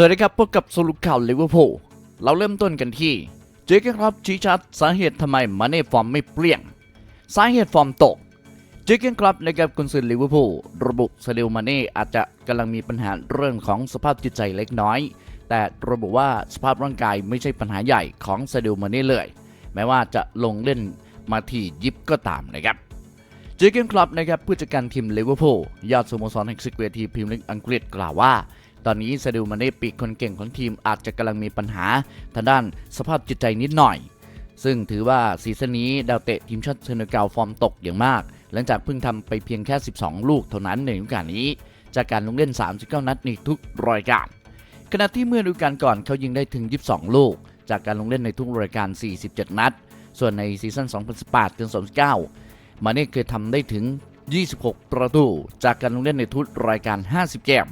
สวัสดีครับพบกับสรุปข่าวลิเวอร์พูลเราเริ่มต้นกันที่เจคครับชี้ชัดสาเหตุทำไมมาเน่ฟอร์มไม่เปลี่ยงสาเหตุฟอร์มตกเจคครับนะครับกุนซือลิเวอร์พูลระบุซาดิโอมาเน่อาจจะกำลังมีปัญหาเรื่องของสภาพจิตใจเล็กน้อย แต่ระบุว่าสภาพร่างกายไม่ใช่ปัญหาใหญ่ของซาดิโอมาเน่เลย แม้ว่าจะลงเล่นมาที่ยิบก็ตามนะครับเจอเกนคลับนะครับผู้จัดการทีมลิเวอร์พูลยอดสโมสรแห่งศึกเวทีพรีเมียร์ลีกอังกฤษกล่าวว่า ตอนนี้ซาดิโอมาเน่ปีกคนเก่งของทีมอาจจะกำลังมีปัญหาทางด้านสภาพจิตใจนิดหน่อย ซึ่งถือว่าซีซั่นนี้ดาวเตะทีมชาติเซเนกัลฟอร์มตกอย่างมาก หลังจากเพิ่งทำไปเพียงแค่ 12 ลูกเท่านั้นในฤดูกาลนี้ จากการลงเล่น 39 นัดในทุกรายการขณะที่เมื่อฤดูกาลก่อนเขายิงได้ถึง 22 ลูก จากการลงเล่นในทุกรายการ 47 นัด ส่วนในซีซั่น 2018ถึง2019 มาเน่เคยทำได้ถึง 26 ประตู จากการลงเล่นในทุกรายการ 50 เกม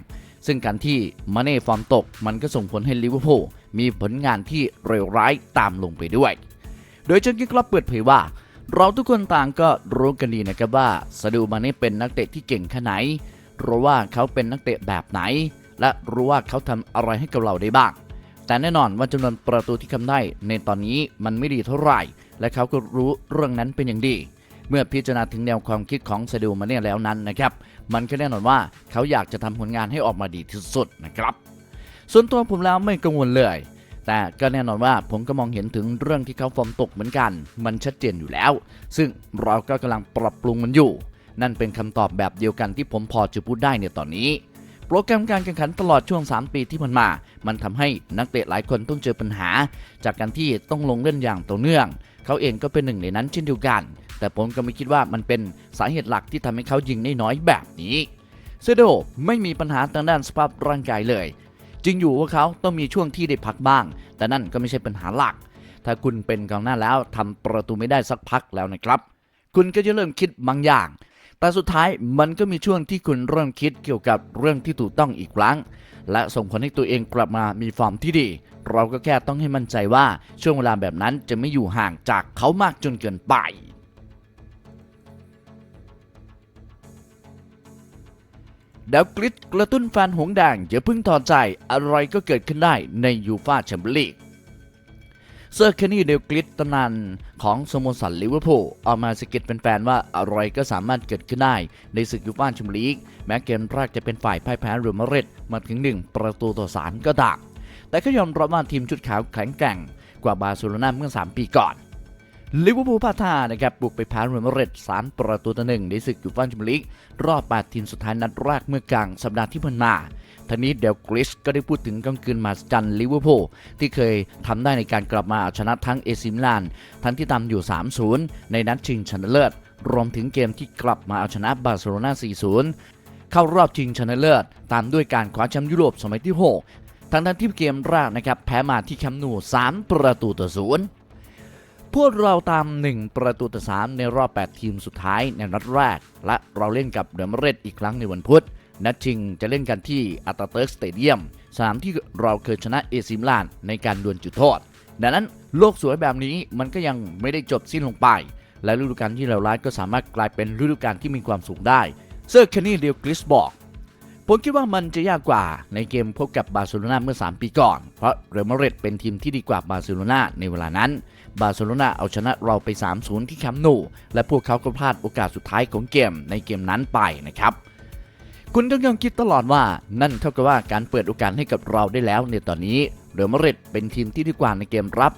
ซึ่งการที่มาเน่ฟอร์มตกมันก็ส่งผลให้ลิเวอร์พูลมีผลงานที่เลวร้ายตามลงไปด้วย โดยเจนกินคลับเปิดเผยว่า เราทุกคนต่างก็รู้กันดีนะครับว่าซาดูมาเน่เป็นนักเตะที่เก่งแค่ไหนรู้ว่าเขาเป็นนักเตะแบบไหน และรู้ว่าเขาทำอะไรให้กับเราได้บ้าง แต่แน่นอนว่าจำนวนประตูที่ทำได้ในตอนนี้มันไม่ดีเท่าไหร่ และเขาก็รู้เรื่องนั้นเป็นอย่างดี เมื่อพิจารณาถึงแนวความคิดของซาดูมาเน่แล้วนั้นนะครับ มันก็แน่นอนว่าเขาอยากจะทำผลงานให้ออกมาดีที่สุดนะครับ ส่วนตัวผมแล้วไม่กังวลเลย แต่ก็แน่นอนว่าผมก็มองเห็นถึงเรื่องที่เขาฟอร์มตกเหมือนกัน มันชัดเจนอยู่แล้ว ซึ่งเราก็กำลังปรับปรุงมันอยู่ นั่นเป็นคำตอบแบบเดียวกันที่ผมพอจะพูดได้ในตอนนี้โปรแกรมการแข่งขันตลอดช่วง 3 ปีที่ผ่านมา มันทำให้นักเตะหลายคนต้องเจอปัญหา จากการที่ต้องลงเล่นอย่างต่อเนื่อง เขาเองก็เป็นหนึ่งในนั้นเช่นเดียวกัน แต่ผมก็ไม่คิดว่ามันเป็นสาเหตุหลักที่ทำให้เขายิงได้น้อยแบบนี้เซโดไม่มีปัญหาทางด้านสภาพร่างกายเลย จริงอยู่ว่าเขาต้องมีช่วงที่ได้พักบ้าง แต่นั่นก็ไม่ใช่ปัญหาหลัก ถ้าคุณเป็นกองหน้าแล้วทำประตูไม่ได้สักพักแล้วนะครับ คุณก็จะเริ่มคิดบางอย่าง แต่สุดท้ายมันก็มีช่วงที่คุณเริ่มคิดเกี่ยวกับเรื่องที่ถูกต้องอีกครั้ง และส่งผลให้ตัวเองกลับมามีฟอร์มที่ดี เราก็แค่ต้องให้มั่นใจว่าช่วงเวลาแบบนั้นจะไม่อยู่ห่างจากเขามากจนเกินไป ดาวกริดกระตุ้นแฟนหงแดงอย่าเพิ่งถอดใจ อะไรก็เกิดขึ้นได้ในยูฟาแชมเปี้ยนลีกเซอร์เคนนี่เดลกริดตำนานของสโมสรลิเวอร์พูลออกมาสกิดเป็นแฟนว่าอะไรก็สามารถเกิดขึ้นได้ในศึกยูฟ่าแชมเปี้ยนลีก แม้เกมแรกจะเป็นฝ่ายพ่ายแพ้เรอัลมาริดมาถึง 1 ประตูต่อสามก็ตามแต่ก็ยอมรับว่าทีมชุดขาวแข็งแกร่งกว่าบาร์เซโลนาเมื่อ 3 ปีก่อน ลิเวอร์พูลพลาดท่านะครับบุกไปแพ้เรอัลมาดริด3ประตูต่อหนึ่งในศึกยูฟ่าแชมเปี้ยนลีกรอบ 8 ทีมสุดท้ายนัดแรกเมื่อกลางสัปดาห์ที่ผ่านมาทางนี้เดลกริสก็ได้พูดถึงกำคืนมาจันลิเวอร์พูลที่เคยทำได้ในการกลับมาเอาชนะทั้งเอซิมิลาน ทั้งที่ตามอยู่ 3-0 ในนัดชิงชนะเลิศ รวมถึงเกมที่กลับมาเอาชนะบาร์เซโลนา 4-0 เข้ารอบชิงชนะเลิศ ตามด้วยการคว้าแชมป์ยุโรปสมัยที่ 6 ทั้งทั้งที่เกมแรกนะครับแพ้มาที่แคมป์นู3ประตูต่อศูนย์ พวกเราตาม1ประตูต่อ3ในรอบ 8 ทีมสุดท้ายในนัดแรก และเราเล่นกับเดอมาดริดอีกครั้งในวันพุธนัดชิงจะเล่นกันที่อัตาเติร์กสเตเดียมสนามที่เราเคยชนะเอซิมลานในการดวลจุดโทษดังนั้นโลกสวยแบบนี้มันก็ยังไม่ได้จบสิ้นลงไป และฤดูกาลที่เราร้ายก็สามารถกลายเป็นฤดูกาลที่มีความสุขได้เซอร์เคนนี่เดียกริสบอกผมคิดว่ามันจะยากกว่าในเกมพบกับบาร์เซโลนาเมื่อ 3 ปีก่อน เพราะเรอัลมาดริดเป็นทีมที่ดีกว่าบาร์เซโลนาในเวลานั้น บาร์เซโลนาเอาชนะเราไป 3-0 ที่แคมป์นู และพวกเขาก็พลาดโอกาสสุดท้ายของเกมในเกมนั้นไปนะครับ คุณต้องยังคิดตลอดว่านั่นเท่ากับว่าการเปิดโอกาสให้กับเราได้แล้วในตอนนี้เรอัลมาดริดเป็นทีมที่ดีกว่าในเกมรับ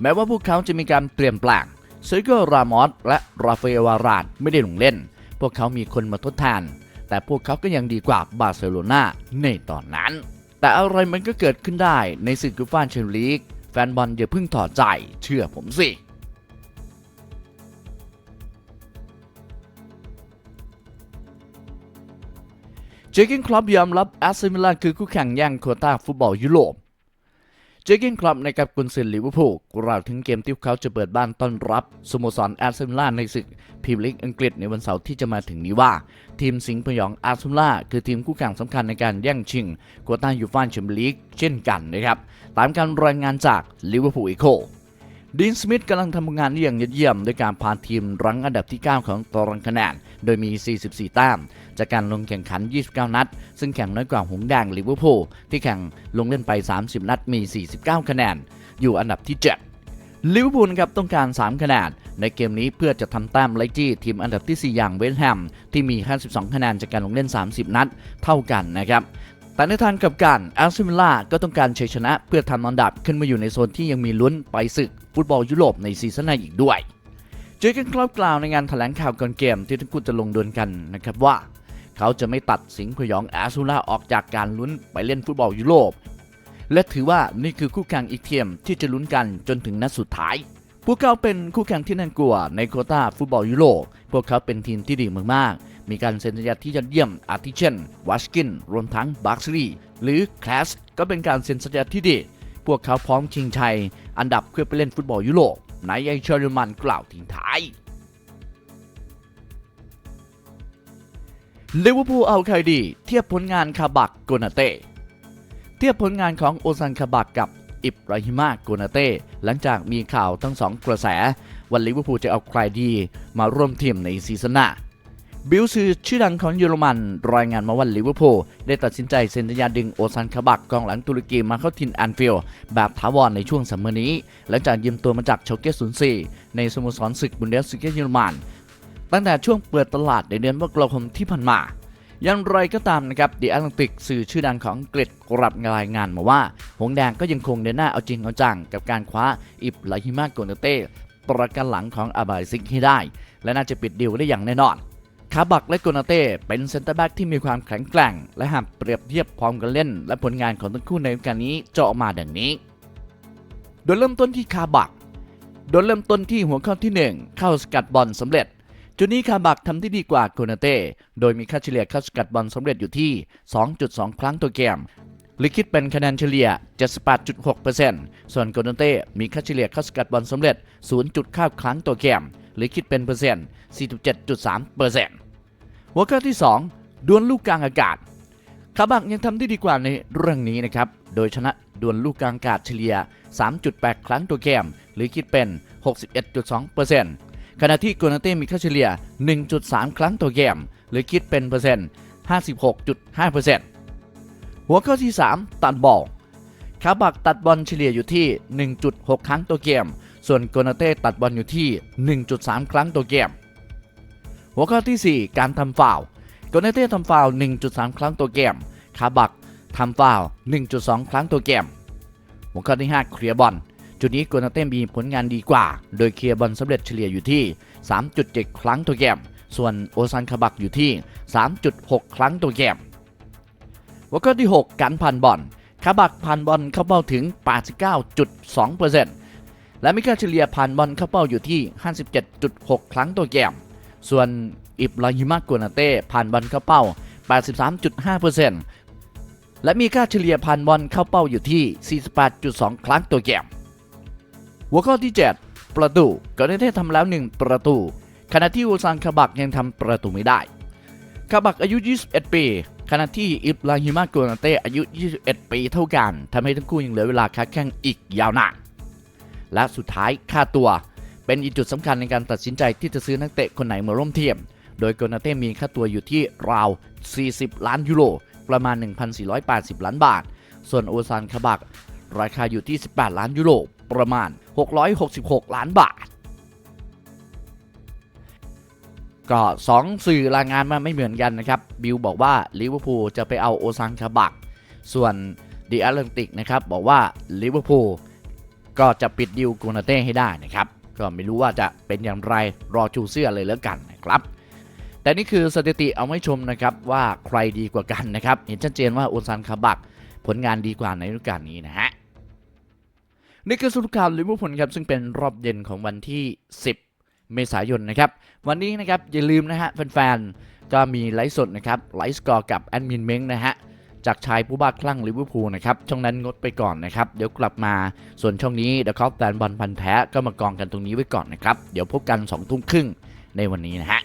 แม้ว่าพวกเขาจะมีการเปลี่ยนแปลงเซอร์โกรามอสและราฟาเอลวารานไม่ได้ลงเล่น พวกเขามีคนมาทดแทนแต่พวกเขาก็ยังดีกว่าบาร์เซโลนาในตอนนั้น แต่อะไรมันก็เกิดขึ้นได้ในศึกยูฟ่าแชมเปี้ยนลีก ฟนบอลอย่าเพิ่งถอดใจ เชื่อผมสิเจคินคลับยอมรับแอสเซมิลานคือคู่แข่งแย่งโควต้าฟุตบอลยุโรป เจอร์เกนคลับในกับกุนซือลิเวอร์พูลกล่าวถึงเกมที่พวกเขาจะเปิดบ้านต้อนรับสโมสรแอสเซมิลาในศึกพรีเมียร์ลีกอังกฤษในวันเสาร์ที่จะมาถึงนี้ว่า ทีมสิงห์พยองอาร์เซนอลคือทีมคู่แข่งสำคัญในการแย่งชิงโควต้ายูฟ่าแชมเปี้ยนลีกเช่นกันนะครับตามการรายงานจากลิเวอร์พูลอีโคดีนสมิธกำลังทำงานได้อย่างยอดเยี่ยม ด้วยการพาทีมรั้งอันดับที่ 9 ของตารางคะแนน โดยมี 44 แต้ม จากการลงแข่งขัน 29 นัด ซึ่งแข่งน้อยกว่าหงแดงลิเวอร์พูลที่แข่งลงเล่นไป 30 นัดมี 49 คะแนน อยู่อันดับที่ 7 ลิเวอร์พูลครับต้องการ 3 คะแนนในเกมนี้เพื่อจะทำแต้มไล่จี้ทีมอันดับทีสี่4 อย่างเวสต์แฮมที่มี 52 คะแนนจากการลงเล่น 30 นัดเท่ากันนะครับแต่ในทางกลับกันแอสตันวิลล่าก็ต้องการชัยชนะเพื่อทำอันดับขึ้นมาอยู่ในโซนที่ยังมีลุ้นไปศึกฟุตบอลยุโรปในซีซั่นหน้าอีกด้วย เจอร์กันครอปกล่าวในงานแถลงข่าวก่อนเกมที่ทั้งคู่จะลงดวลกันนะครับว่า เขาจะไม่ตัดสิงห์พยองแอสตันวิลล่าออกจากการลุ้นไปเล่นฟุตบอลยุโรป และถือว่านี่คือคู่แข่งอีกเทีมที่จะลุ้นกันจนถึงนัดสุดท้าย พวกเขาเป็นคู่แข่งที่น่ากลัวในโคต้าฟุตบอลยุโรป พวกเขาเป็นทีมที่ดีมากๆ มีการเซ็นสัญญาที่ยอดเยี่ยมอาทิเช่นวัชกิน รวมทั้งบัคซีหรือคลาสก็เป็นการเซ็นสัญญาที่ดี พวกเขาพร้อมชิงชัย อันดับเพื่อไปเล่นฟุตบอลยุโรปนายไอเชอร์มันกล่าวทิ้งท้าย ลิเวอร์พูลเอาใครดีเทียบผลงานคาบักโกนาเต้เทียบผลงานของโอซันคาบักกับอิบราฮิมาโกนาเต้หลังจากมีข่าวทั้งสองกระแสว่าลิเวอร์พูลจะเอาใครดีมาร่วมทีมในซีซั่นหน้าบิลซือชื่อดังของเยอรมัน รายงานมาว่าลิเวอร์พูลได้ตัดสินใจเซ็นสัญญาดึงโอซันคาบักกองหลังตุรกีมาเข้าทีมแอนฟิลด์แบบถาวรในช่วงซัมมอร์นี้ หลังจากยืมตัวมาจากโชเกส04ในสโมสรศึกบุนเดสลิกาเยอรมัน ตั้งแต่ช่วงเปิดตลาดในเดือนมกราคมที่ผ่านมาอย่างไรก็ตามนะครับดีแอตแลนติกสื่อชื่อดังของอังกฤษกรับรายงานมาว่า หงแดงก็ยังคงเดินหน้าเอาจริงเอาจังกับการคว้าอิบลาฮิมาโกนเต้ประกันหลังของอาบายซิกให้ได้ และน่าจะปิดดีลได้อย่างแน่นอนคาบักและโกนาเต้เป็นเซนเตอร์แบ็กที่มีความแข็งแกร่ง และหากเปรียบเทียบความกันเล่น และผลงานของทั้งคู่ในกาลนี้จะออกมาดังนี้ โดยเริ่มต้นที่คาบัก โดยเริ่มต้นที่หัวข้อที่ 1 เข้าสกัดบอลสำเร็จ จุดนี้คาบักทำที่ดีกว่าโกนาเต้ โดยมีค่าเฉลี่ยเข้าสกัดบอลสำเร็จอยู่ที่ 2.2 ครั้งต่อเกมหรือคิดเป็นคะแนนเฉลี่ย 78.6%ส่วนโกนาเต้ มีค่าเฉลี่ยเข้าสกัดบอลสำเร็จ 0.9 ครั้งต่อเกมหรือคิดเป็นเปอร์เซ็นต์ 47.3%หัวข้อที่ 2 ดวลลูกกลางอากาศคาบักยังทำได้ดีกว่าในเรื่องนี้นะครับ โดยชนะดวลลูกกลางอากาศเฉลี่ย 3.8 ครั้งต่อเกมหรือคิดเป็น 61.2% ขณะที่โกนาเต้มีค่าเฉลี่ย 1.3 ครั้งต่อเกม หรือคิดเป็นเปอร์เซ็นต์ 56.5%หัวข้อที่ 3 ตัดบอลคาบักตัดบอลเฉลี่ยอยู่ที่ 1.6 ครั้งต่อเกม ส่วนโกนาเต้ตัดบอลอยู่ที่ 1.3 ครั้งต่อเกม หัวข้อที่ 4 การทำฟาว์โกนาเต้ทำฟาว 1.3 ครั้งต่อเกม คาบักทำฟาว 1.2 ครั้งต่อเกม หัวข้อที่ 5 เคลียร์บอล จุดนี้โกนาเต้มีผลงานดีกว่า โดยเคลียร์บอลสำเร็จเฉลี่ยอยู่ที่ 3.7 ครั้งต่อเกมส่วนโอซันคาบักอยู่ที่ 3.6 ครั้งต่อเกมหัวข้อที่ 6 การผ่านบอลคาบักผ่านบอลเข้าเป้าถึง 89.2%และมีค่าเฉลี่ยผ่านบอลเข้าเป้าอยู่ที่ 57.6 ครั้งต่อเกมส่วนอิบราฮิมาโกนาเต้ผ่านบอลเข้าเป้า 83.5%และมีค่าเฉลี่ยผ่านบอลเข้าเป้าอยู่ที่ 48.2 ครั้งต่อเกม หัวข้อที่ 7 ประตูโกนาเต้ทำแล้ว 1 ประตู ขณะที่อูซานคาบักยังทำประตูไม่ได้คาบักอายุ 21 ปี ขณะที่อิบราฮิมาโกนาเต้อายุ 21 ปีเท่ากันทำให้ทั้งคู่ยังเหลือเวลาค้าแข่งอีกยาวนานและสุดท้ายค่าตัวเป็นอีกจุดสำคัญในการตัดสินใจที่จะซื้อนักเตะคนไหนมาร่วมทีม โดยโกนาเต้มีค่าตัวอยู่ที่ราว 40 ล้านยูโร ประมาณ 1,480 ล้านบาท ส่วนโอซานคาบัก ราคาอยู่ที่ 18 ล้านยูโร ประมาณ 666 ล้านบาท ก็2สื่อรายงานมาไม่เหมือนกันนะครับ บิลบอกว่าลิเวอร์พูลจะไปเอาโอซานคาบัก ส่วนดีแอตแลนติกนะครับบอกว่าลิเวอร์พูลก็จะปิดดิวโกนาเต้ให้ได้นะครับ ก็ไม่รู้ว่าจะเป็นอย่างไรรอชูเสื้อเลยแล้วกันนะครับแต่นี่คือสถิติเอาไว้ชมนะครับว่าใครดีกว่ากันนะครับ เห็นชัดเจนว่าโอซานคาบัก ผลงานดีกว่าในฤดูกาลนี้นะฮะ นี่คือสรุปข่าวลิเวอร์พูลครับซึ่งเป็นรอบเย็นของวันที่ 10 เมษายนนะครับ วันนี้นะครับอย่าลืมนะฮะแฟนๆ ก็มีไลฟ์สดนะครับไลฟ์สกอร์กับแอดมินเม้งนะฮะจากชายผู้บ้าคลั่งลิเวอร์พูลนะครับ ช่องนั้นงดไปก่อนนะครับ เดี๋ยวกลับมาส่วนช่องนี้เดอะคอฟแฟนบอลพันแท้ก็มากองกันตรงนี้ไว้ก่อนนะครับ เดี๋ยวพบกัน2ทุ่มครึ่งในวันนี้นะฮะ